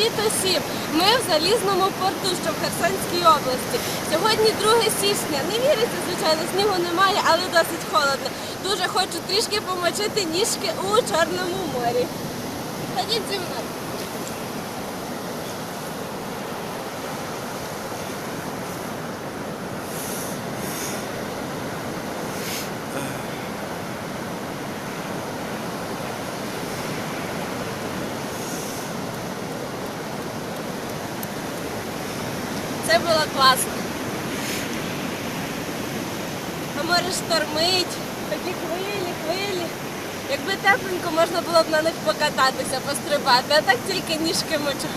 Привіт усім! Ми в залізному порту, що в Херсонській області. Сьогодні 2 січня. Не віриться, звичайно, снігу немає, але досить холодно. Дуже хочу трішки помочити ніжки у Чорному морі. Ходіть зі мною. Це було класно. А море штормить, такі хвилі, хвилі. Якби тепленько, можна було б на них покататися, пострибати, а так тільки ніжки мочу.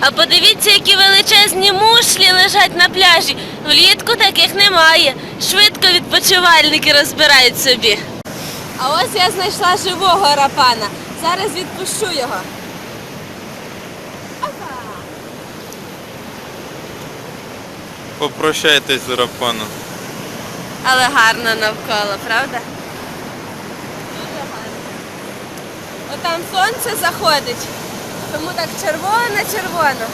А подивіться, які величезні мушлі лежать на пляжі. Влітку таких немає. Швидко відпочивальники розбирають собі. А ось я знайшла живого рапана. Зараз відпущу його. Опа! Попрощайтесь з Рапаном. Але гарно навколо, правда? Дуже гарно. Отам сонце заходить, тому так червоно-червоно.